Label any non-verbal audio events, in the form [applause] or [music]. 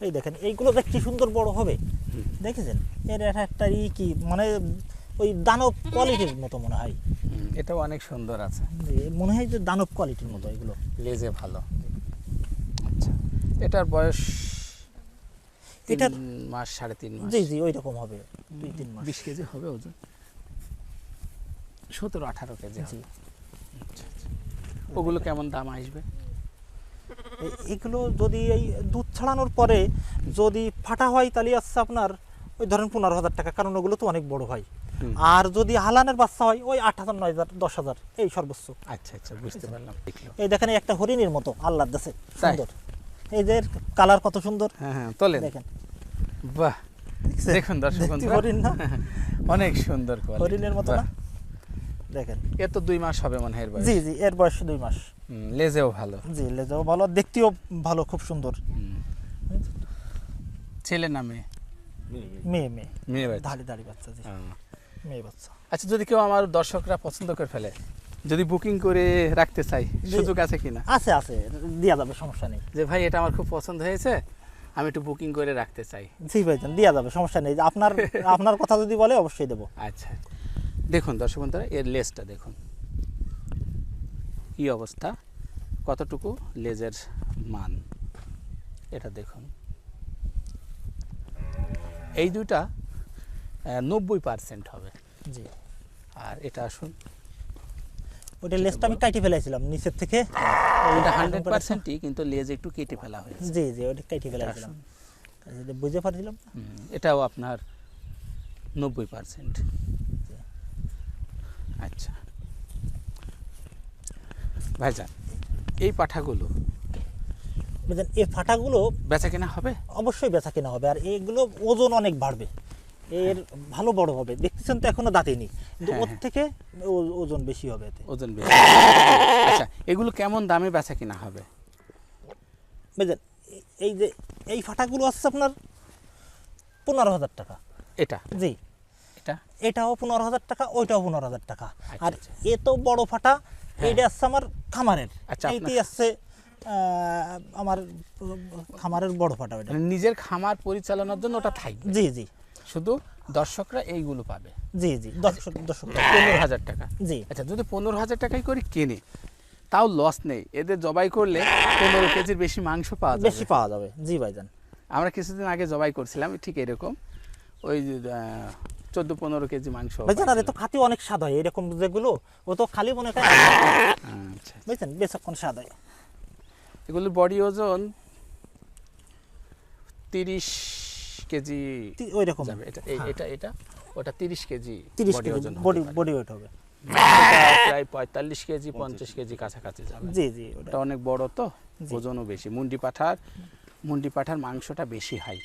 এই দেখেন এইগুলো দেখ কি সুন্দর বড় হবে। দেখেছেন? এর একটা ই কি মানে ওই দানব কোয়ালিটির মতো মনে হয়। এটাও অনেক সুন্দর আছে। মনে হয় যে দানব কোয়ালিটির মতো এগুলো। লেজে ভালো। আচ্ছা এটার বয়স এটার- মাস সাড়ে তিন মাস। জি জি ওই রকম হবে দুই তিন মাস। বিশ কেজি হবে ওজন? সতেরো আঠারো কেজি হবে। ওগুলো কেমন দাম আসবে? এগুলো যদি এই দুধ ছাড়ানোর পরে যদি ফাটা হয় তাহলে আসছে আপনার ওই ধরেন পনেরো হাজার টাকা কারণ ওগুলো তো অনেক বড় হয় আর যদি হালানের বাচ্চা হয় ওই আট হাজার নয় হাজার দশ হাজার এই সর্বোচ্চ। আচ্ছা আচ্ছা বুঝতে পারলাম। এই দেখেন একটা হরিণের মতো আল্লাহ দেশে সুন্দর। এই যে কালার কত সুন্দর। হ্যাঁ হ্যাঁ তোলেন। দেখেন। বাহ দেখুন দর্শক হরিণ না? অনেক সুন্দর হরিণের মতো না? দেখেন। এ তো দুই মাস হবে মনে হয় জি জি এর বয়স দুই মাস। লেজেও ভালো। জি লেজাও ভালো দেখতেও ভালো খুব সুন্দর। ছেলে না মেয়ে? মেয়ে মেয়ে। মেয়ে দাড়ি দাড়ি বাচ্চা জি। হ্যাঁ। মেয়ে বাচ্চা। আচ্ছা যদি কেউ আমার দর্শকরা পছন্দ করে ফেলে যদি বুকিং করে রাখতে চাই সুযোগ আছে কিনা? আছে আছে দেওয়া যাবে সমস্যা নেই। যে ভাই এটা আমার খুব পছন্দ হয়েছে আমি একটু বুকিং করে রাখতে চাই। জি ভাইজান দেওয়া যাবে সমস্যা নেই। আপনার [laughs] আপনার কথা যদি বলে অবশ্যই দেবো। আচ্ছা। দেখুন দর্শক বন্ধুরা এর লেজটা দেখুন। কি অবস্থা? কতটুকু লেজের মান? এটা দেখুন। এই দুইটা নব্বই পার্সেন্ট হবে। জি। আর এটা আসুন। ওইটা লেসটা আমি কাটি ফেলাইছিলাম নিচের থেকে। এটা হান্ড্রেড পার্সেন্টই কিন্তু লেজ একটু কেটে ফেলা হয়েছে। জি জি ওইটা কাটি ফেলাইছিলাম। বুঝতে পারছিলাম। এটাও আপনার নব্বই পার্সেন্ট আচ্ছা ভাইজান এই পাঠাগুলো এই ফাটাগুলো বেচা কেনা হবে? অবশ্যই বেচা কেনা হবে আর এগুলো ওজন অনেক বাড়বে। এর ভালো বড় হবে। দেখতেছেন তো এখনও দাঁতেনি কিন্তু হ্যাঁ, ওর হ্যাঁ। থেকে ওজন বেশি হবে এতে। ওজন বেশি আচ্ছা এগুলো কেমন দামে বেচা কেনা হবে? বুঝলেন এই যে এই ফাটাগুলো আসছে আপনার পনেরো হাজার টাকা। এটা? জি। এটা? এটাও পনেরো হাজার টাকা ওইটাও পনেরো হাজার টাকা। আচ্ছা, আর আচ্ছা। এ তো বড় ফাটা এইটা আসছে আমার খামারের। আচ্ছা, এইটি আসছে আমার খামারের বড় ফাটা ওইটা। মানে নিজের খামার পরিচালনার জন্য ওটা থাকবে জি জি। শুধু দর্শকরা এইগুলো পাবে। জি জি দর্শক দর্শক। পনেরো হাজার টাকা। জি। আচ্ছা যদি পনেরো হাজার টাকাই করে কেনে? তাও লস নেই। এদের জবাই করলে পনেরো কেজির বেশি মাংস পাওয়া যাবে। বেশি পাওয়া যাবে। জি ভাইজান। আমরা কিছুদিন আগে জবাই করছিলাম ঠিক এরকম। ওই চোদ্দ পনেরো কেজি মাংস ভাইজান আর তো খাতি অনেক স্বাদ হয় এরকম যেগুলো ও তো খালি মনে আচ্ছা। বুঝছেন বেশক্ষণ স্বাদ হয়। এগুলোর বডি ওজন তিরিশ কেজি ওই রকম যাবে। এটা এটা এটা ওটা তিরিশ কেজি তিরিশ কেজি ওজন বডি বডি ওয়েট হবে। প্রায় পঁয়তাল্লিশ কেজি পঞ্চাশ কেজি কাছাকাছি যাবে। জি জি ওটা। অনেক বড় তো ওজনও বেশি। মুন্ডি পাঠার মুন্ডি পাঠার মাংসটা বেশি হয়